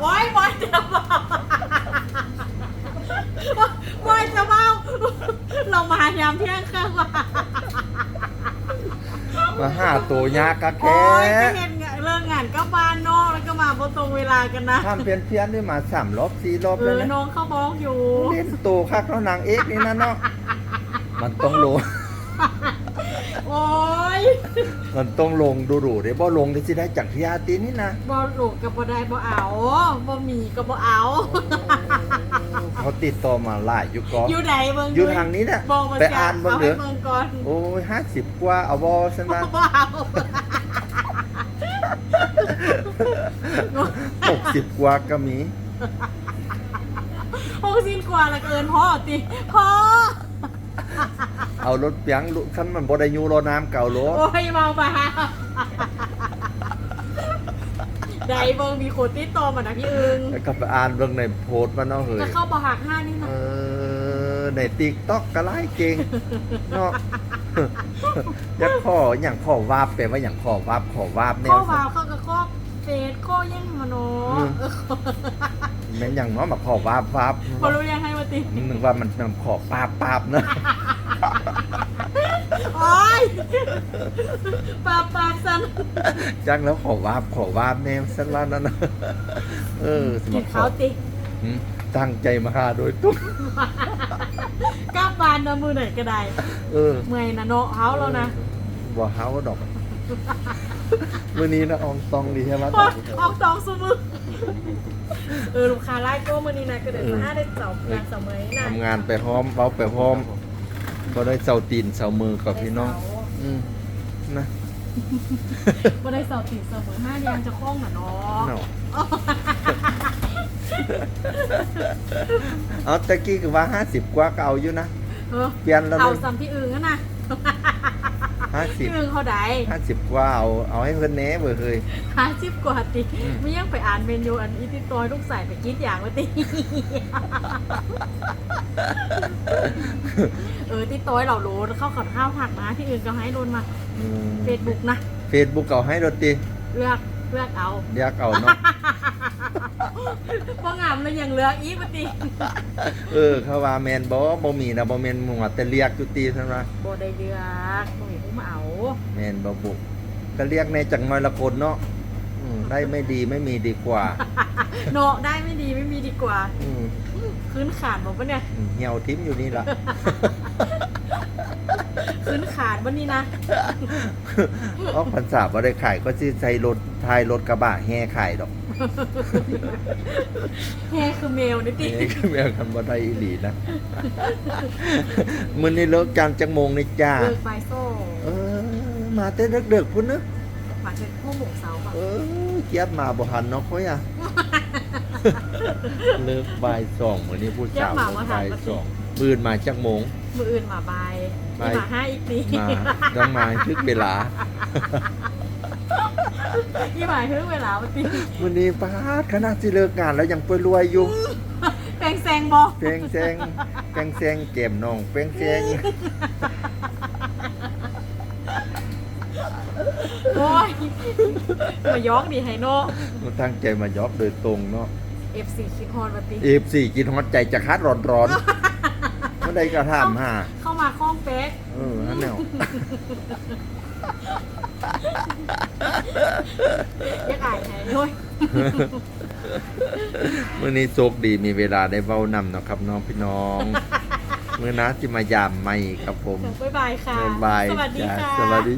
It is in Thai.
โอ้ยบอยจะเมาบอยจะเมาเรามายามเที่ยงคืนว่ะมาหาตัวยากกะแกโอ้ยก็เห็นเรื่องงานก็บ้านนอกแล้วก็มาพอตรงเวลากันนะทำเพี้ยนเพี้ยนๆด้วยมาสามรอบสี่รอบเอแล้วอนะน้องเขาบอกอยู่ เล่นโตคักแล้วนางเอกนี่นะเนาะมันต้องลงโอ้ย มันต้องลงดูดูเดี๋ยวบ่ลงได้สิได้จากพิยาตีนี่นะบอลูกกับบ่ได้บ่เอาบ่มีกับบ่เอา เขาติดต่อมาหลายอยู่ก็อยู่ไหนเบิ่งอยู่ทางนี้น่ะบอกมาไปจ้ะอ่านเบิ่งเอาเด้ให้อเบิ่งก่อนโอ้ยห้าสิบกว่าเอาบอสนะบ่เอาหกสิบกว่าก็มีหกสิบกว่าละเกินพ่อติพ่อ เอารถเปียงลุคันมันบ่ได้อยูรอน้ำเก่ารถโอ้ยเมาไปฮะใดเบิ่งมีคนติดต่อมานะพี่อึงแล้วก็ไปอ่านเบิ่งในโพสต์มันเนาะเฮ้ยจะเข้าบ่หักห้านี่เอนะอในติ๊กต็อกก็ไล่เก่งเนาะอยากขออย่างขอวาบแปลว่าอย่างขอวาบขอวาบแนข้อววาวเข้ากับข้อเฟซข้อยังมาโนอืมเออแม่นอย่างเน้อมาขอวาบวาบพอรู้ยังให้มาติ นึกว่ามันมันขอปาบปาบนะโอ้ยปาบปาบสันจังแล้วขอวาบขอวาบแนวสักแล้วนั่นนะเออสมกินขอข้าวติหืมตั้งใจมาหาโดยตุ้มกล้าบานเดินมือไหนก็ได้ เออ เมื่อยนะเนาะเฮาแล้วนะบ่เฮาดอก มื้อนี้นะอองตองดีใช่ไหมโอ๊ยออกสองสมือเออลูกค้าไล่ก็มือนี้นะก็เดินมาห้าได้เสาเงานเสาเมยนะทำงานไปพร้อมเว้าไปพร้อมบ่ได้เซาตีนเซามือกับพี่น้องอืมนะบ่ได้เสาติดเสาเมยห้ายังจะคล้องน่ะเนาะเนาะเอาตะกี้คือว่า50กว่าก็เอาอยู่นะเออเปลี่ยนแล้วเอาเลยซ้ำพี่อึงอะ นะพี่50อึงเขาได้50กว่าเอาเอาให้เพิ่นแหน่เบ่เฮ้ยห้าสิบกว่าติอืม ไม่ยังไปอ่านเมนูอันอีติตอยลูกใส่ไปกินอย่างว่าติ เออติตอยเรารู้เข้าขับข้าวผักนะที่อื่นก็ให้โดนมาอืมเฟซบุ๊กนะ Facebook เอาให้ดนตรีเลือกเลือกเอา เรียกเอาเนาะ พองามเลยยังเลือกอีกว่าติเออเขาว่าแม่นบ่บ่มีนะบ่แม่นหมู่ว่าแต่เรียกอยู่ตีซั่นว่าโบได้เลือกบ่มีผู้มาเอาแม่นบ่บุกก็เรียกในจังน้อยละคนเนาะอืมได้ไม่ดีไม่มีดีกว่าเนาะได้ไม่ดีไม่มีดีกว่าอืมขึ้นขาดบอกปะเนี่ยเหี่ยวทิ้มอยู่นี่ล่ะขึ้นขาดวันนี้นะออกพรรษาบ่ได้ขายก็สิใช้รถท้ายรถกระบะแห่ขายดอก แฮคือเมลนี่ติแห่ก็แม่กันบ่ได้อีหลีนะมื้อนี้เลิกกันจังโมงนี่จ้าเลิกไฟโซ่เออ มาแต่เด็กๆพุ่นเนอะมาเป็นผู้หมงเสาป่ะเออเจี๊ยบมาบ่ทันเนาะค่อยอะเลิกบ่ายสองมื้อนี้ผู้สาวบ่ายสองปืนมาจักโมงมืออื่นมาบายบายมาห้าอีกทีมาต้องมาทึกเวลา ที่หมายถึงเวลาวันตีวันนี้ป้าดขนาดที่เลิกงานแล้วยังไปรวยอยู่แปลงแซงบอกเพลงแซงเพลงแซงเกมน้องเพลงแซงโอ้ยมายอกดีไฮโน่มันตั้งใจมายอบโดยตรงเนาะ FC คิดฮอนวันตีเอฟสี่กินฮอตใจจะคัดร้อนร้อนๆเมื่อใดก็ทำฮะเข้ามาคล้องเป๊กเออนั่นแนว ยักอายไฮโน่ยมื่อนี้โชคดีมีเวลาได้เว้านำเนาะครับน้องพี่น้องเมื่อนะที่มายามไม่ครับผม บ๊ายบายค่ะ บ๊ายบายสวัสดีจ้าค่ะ สวัสดี